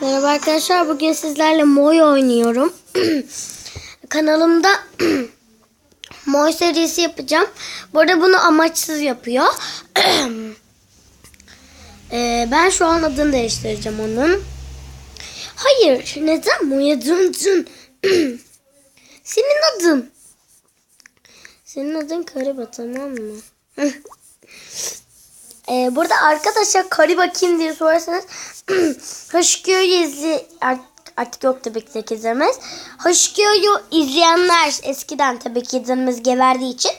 Merhaba arkadaşlar. Bugün sizlerle Moy oynuyorum. Kanalımda Moy serisi yapacağım. Bu arada bunu amaçsız yapıyor. Ee, ben şu an adını değiştireceğim onun. Hayır. Neden Moy'a dın? Senin adın. Senin adın Kariba tamam mı? Ee, burada arkadaşlar Kariba kim diye sorarsanız Hoşgörü izli artık yok tabii ki izlemez. Hoşgörü izleyenler eskiden tabii ki izlememiz geberdiği için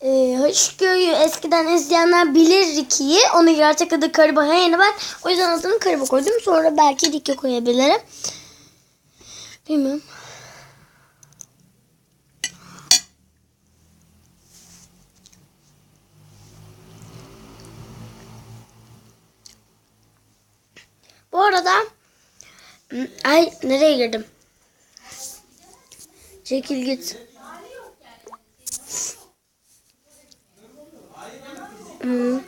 e, Hoşgörü eskiden izleyenler bilir Ricky'yi. Onu gerçek adı Kariba yeni ben. O yüzden adını Kariba koydum. Sonra belki Ricky koyabilirim. Bilmiyorum. Arada ay nereye girdim? Çekil git. Hmm.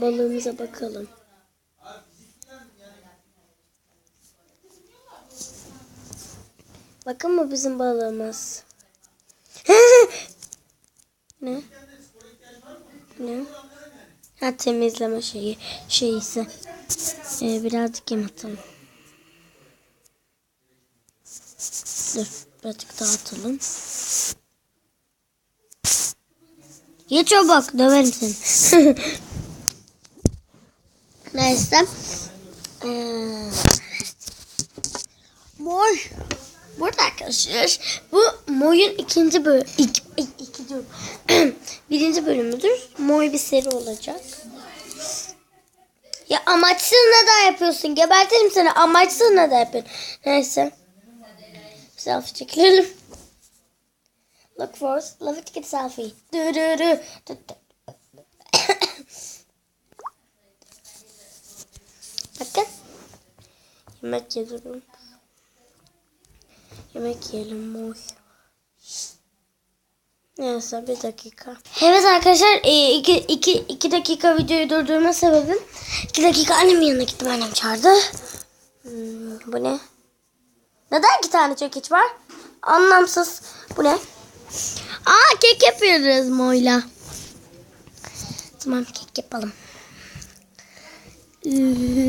Balığımıza bakalım. Bakın mı bizim balığımız? ne? Ne? Ha temizleme şeyi şeyisi. Ee, birazcık yem atalım. Dur birazcık dağıtalım. Geç o bak döverim seni. Neyse. Ee, Moy. Burada arkadaşlar bu Moy'un ikinci bölüm iki, iki, iki diyorum. Birinci bölümüdür. Moy bir seri olacak. Ya amaçsız neden yapıyorsun? Gebertirim seni. Amaçsız neden yapıyorsun? Neyse. Selfie çekilelim. Look for love it get selfie. Du, du, du. Bakın. Yemek yiyorum. Yemek yiyelim moy. Neyse bir dakika. Evet arkadaşlar e, iki, iki, iki dakika videoyu durdurma sebebim. iki dakika annemin yanına gittim annem çağırdı. Hmm, bu ne? Neden iki tane çekiç var? Anlamsız. Bu ne? Aa kek yapıyoruz Moyla. Tamam kek yapalım.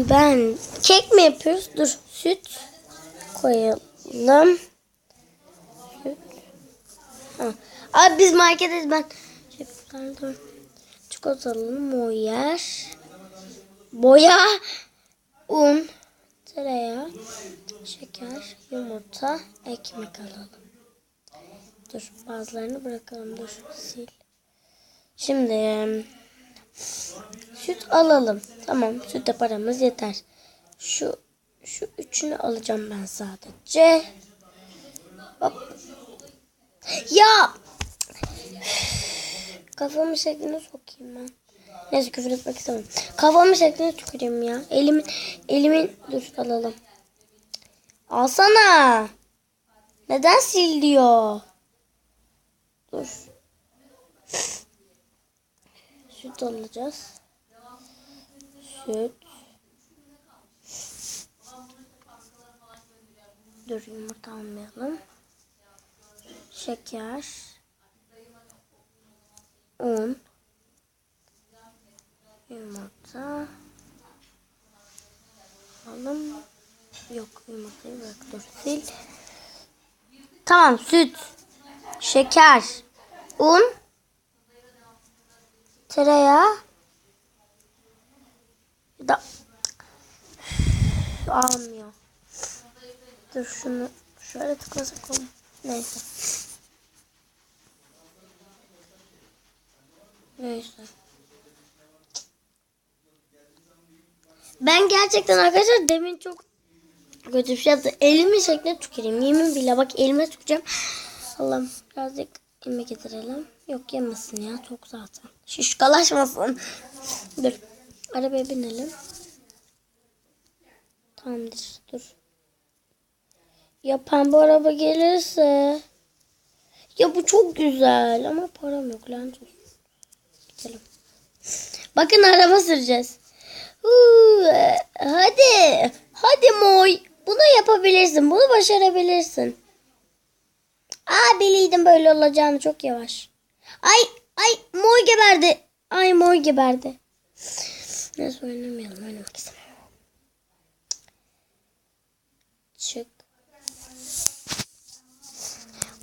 Ben kek mi yapıyoruz? Dur süt koyalım. Süt. Ha. Abi biz marketiz ben. Şey, pardon. Çikolatalı moyer. Boya. Un. Tereyağı. Şeker. Yumurta. Ekmek alalım. Dur bazılarını bırakalım. Dur sil. Şimdi süt alalım. Tamam sütte paramız yeter. Şu şu üçünü alacağım ben sadece. Hop. Ya kafamı şekline sokayım ben. Neyse küfür etmek istemem. Kafamı şekline tüküreyim ya. Elimin elimin dur alalım. Alsana. Neden sil diyor? Dur. Süt alacağız. Süt. Dur yumurta almayalım. Şeker. Un. Yumurta. Alalım. Yok yumurtayı bırak dur sil. Tamam süt. Şeker. Un. Tereyağı. Da almıyor. Dur şunu şöyle tıklasak olur. Neyse. Neyse. Ben gerçekten arkadaşlar demin çok kötü bir şey yaptım. Elimin şekline tüküreyim. Yemin bile bak elime tüküreceğim. Allah'ım birazcık yemek getirelim. Yok yemesin ya. Tok zaten. Şişkalaşmasın. Dur. Arabaya binelim. Tamamdır. Dur. Ya pembe araba gelirse. Ya bu çok güzel ama param yok lanet olsun. Gidelim. Bakın araba süreceğiz. Hadi. Hadi Moy. Bunu yapabilirsin. Bunu başarabilirsin. Aa biliydim böyle olacağını çok yavaş. Ay ay Moy geberdi. Ay Moy geberdi. Neyse oynamayalım. Oynamak istemiyorum.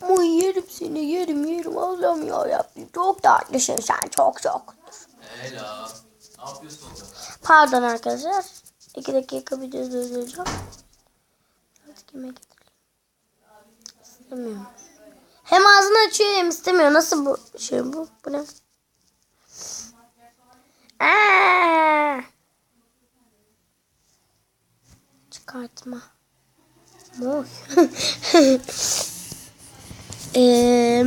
Moy yerim seni yerim yerim. Allah'ım yarabbim. Çok tatlısın sen çok çok. Ela. Ne yapıyorsun orada? Pardon arkadaşlar. İki dakika bir durduracağım. Artık yemek. İstemiyorum. Hem ağzını açıyor hem istemiyor. Nasıl bu şey bu? Bu ne? Aa! Çıkartma. Moy. Eee,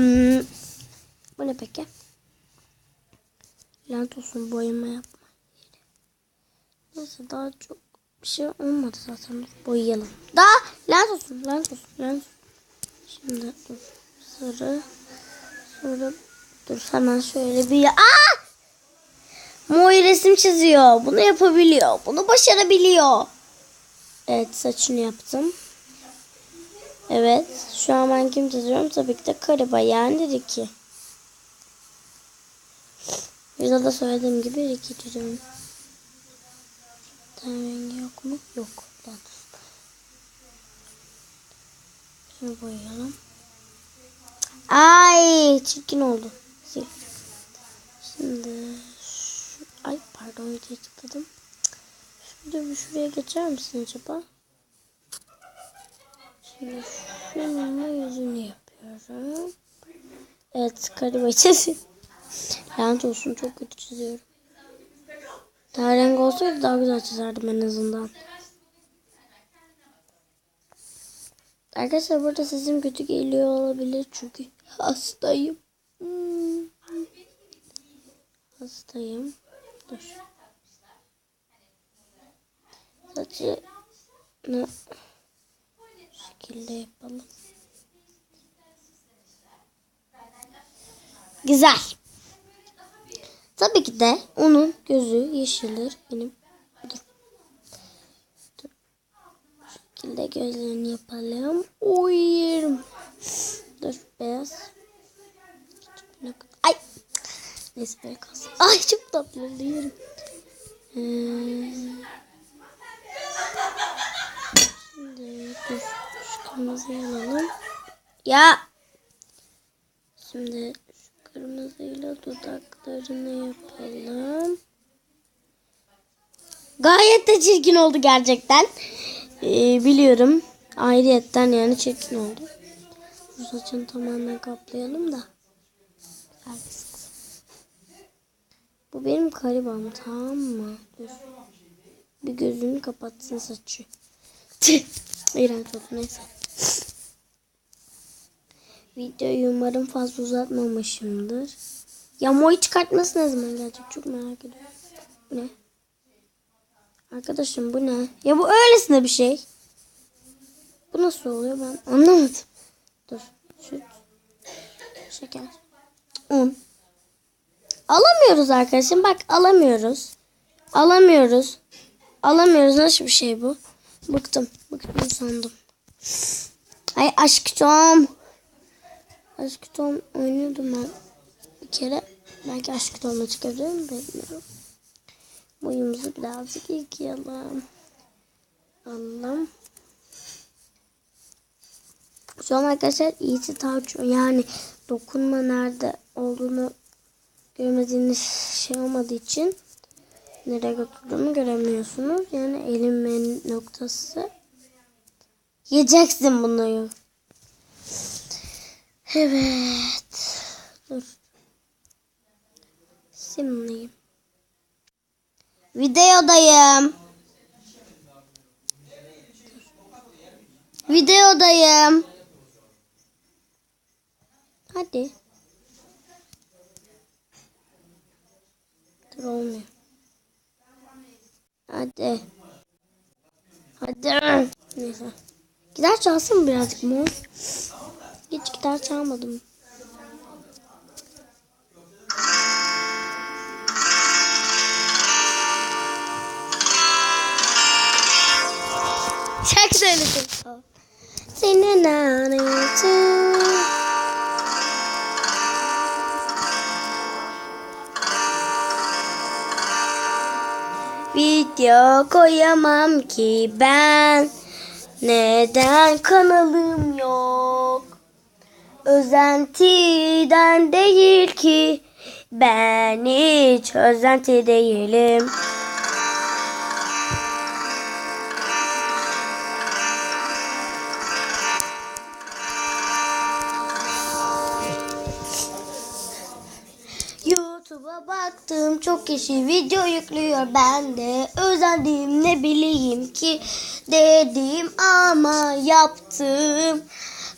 bu ne peki? Lanet olsun boyama yapma. Neyse daha çok bir şey olmadı zaten. Boyayalım. Daha lanet olsun, lanet olsun, lanet. Şimdi. Sarı. Sonra dur hemen şöyle bir... Aa! Moy resim çiziyor. Bunu yapabiliyor. Bunu başarabiliyor. Evet saçını yaptım. Evet. Şu an ben kim çiziyorum? Tabii ki de Kariba yani dedi ki. Videoda söylediğim gibi Ricky çiziyorum. Ten yok mu? Yok. Şunu boyayalım. Ay çirkin oldu. Şimdi şu... Ay pardon videoyu tıkladım. Şurada bir şuraya geçer misin acaba? Şimdi şununla yüzünü yapıyorum. Evet karıma çiziyorum. Lanet olsun çok kötü çiziyorum. Daha renk olsaydı daha güzel çizerdim en azından. Arkadaşlar burada sesim kötü geliyor olabilir çünkü hastayım. Hmm. Hastayım. Dur. Saçı ne şekilde yapalım. Güzel. Tabii ki de onun gözü yeşildir. Benim dur. Dur. Bu şekilde gözlerini yapalım. Oy yerim. Dur beyaz. Ay. Neyse böyle kalsın. Ay çok tatlı oldu yerim. Ee, şimdi kırmızıyı alalım. Ya. Şimdi şu kırmızıyla dudaklarını yapalım. Gayet de çirkin oldu gerçekten. Ee, biliyorum. Ayrıyetten yani çirkin oldu. Bu saçını tamamen kaplayalım da. Bu benim karibam tamam mı? Dur. Bir gözünü kapatsın saçı. İğrenç oldu neyse. Videoyu umarım fazla uzatmamışımdır. Ya moy çıkartması ne zaman gelecek? Çok merak ediyorum. Bu ne? Arkadaşım bu ne? Ya bu öylesine bir şey. Bu nasıl oluyor ben anlamadım. Dur. Süt. Şeker. Un. Alamıyoruz arkadaşım. Bak alamıyoruz. Alamıyoruz. Alamıyoruz. Nasıl bir şey bu? Bıktım. Bıktım sandım. Ay aşk Tom. Aşk Tom oynuyordum ben bir kere. Belki aşk Tom'la çıkabilirim bilmiyorum. Boyumuzu birazcık yıkayalım. Allah'ım. Şu an arkadaşlar iyisi taç yani dokunma nerede olduğunu görmediğiniz şey olmadığı için nereye götürdüğümü göremiyorsunuz. Yani elimin noktası. Yiyeceksin bunları. Evet. Dur. Simleyeyim. Videodayım. Videodayım. Hadi. Dur olmuyor. Hadi. Hadi. Neyse. Gider çalsın birazcık mı? Hiç gitar çalmadım. Şarkı söyledim. Senin anıtı. Video koyamam ki ben. Neden kanalım yok? Özentiden değil ki. Ben hiç özenti değilim. YouTube'a baktım çok kişi video yüklüyor. Ben de özendim ne bileyim ki dedim ama yaptım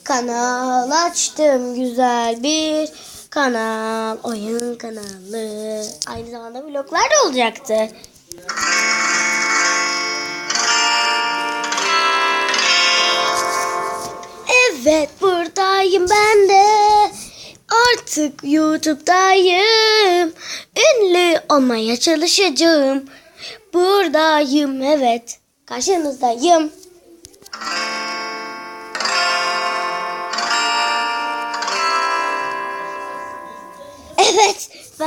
kanal açtım güzel bir kanal oyun kanalı aynı zamanda vloglar da olacaktı. Evet buradayım ben de. Artık YouTube'dayım. Ünlü olmaya çalışacağım. Buradayım evet. Karşınızdayım.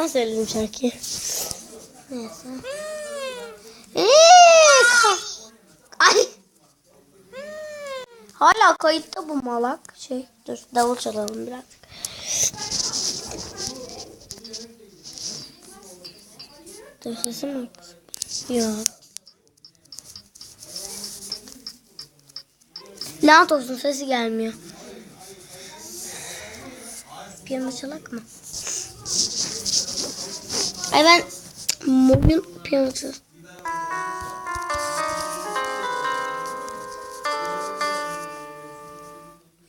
Ben söyledim şarkıyı. Neyse. Eee, Ay. Hala kayıtta bu malak. Şey dur davul çalalım biraz. Dur sesim mi? Yok. Lanet olsun sesi gelmiyor. Piyano çalak mı? Ay ben mobil piyano çal.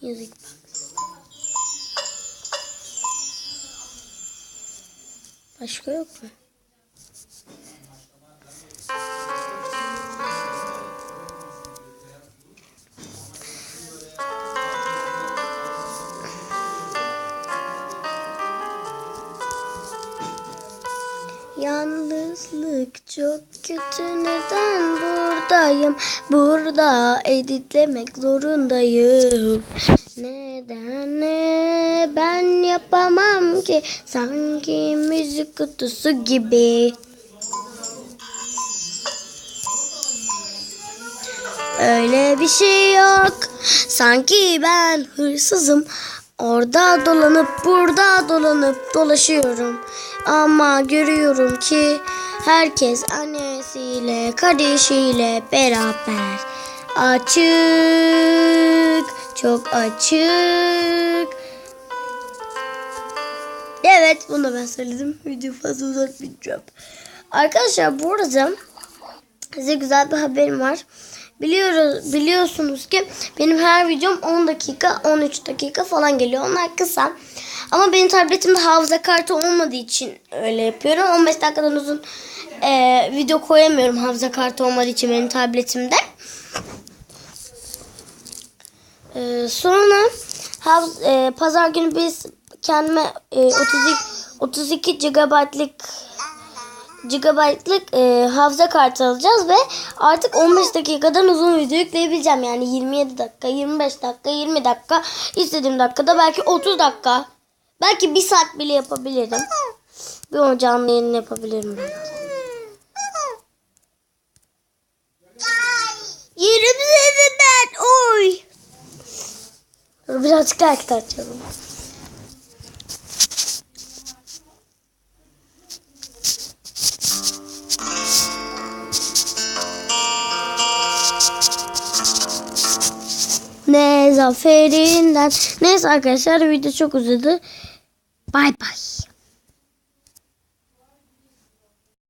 Music box. Başka yok mu? Buradayım Burada editlemek zorundayım Neden ne ben yapamam ki Sanki müzik kutusu gibi Öyle bir şey yok. Sanki ben hırsızım. Orada dolanıp burada dolanıp dolaşıyorum. Ama görüyorum ki herkes annesiyle kardeşiyle beraber. Açık, çok açık. Evet bunu ben söyledim. Video fazla uzatmayacağım. Arkadaşlar bu arada size güzel bir haberim var. Biliyoruz, biliyorsunuz ki benim her videom 10 dakika 13 dakika falan geliyor. Onlar kısa. Ama benim tabletimde hafıza kartı olmadığı için öyle yapıyorum. 15 dakikadan uzun e, video koyamıyorum hafıza kartı olmadığı için benim tabletimde. E, sonra hav- e, pazar günü biz kendime e, 32 32 GB'lık GB'lık e, hafıza kartı alacağız ve artık 15 dakikadan uzun video yükleyebileceğim. Yani 27 dakika, 25 dakika, 20 dakika, istediğim dakikada belki 30 dakika. Belki bir saat bile yapabilirim. Bir onu canlı yayın yapabilirim. Yerim seni ben. Oy. Dur birazcık daha gitar çalalım. Ne zaferinden. Neyse arkadaşlar video çok uzadı.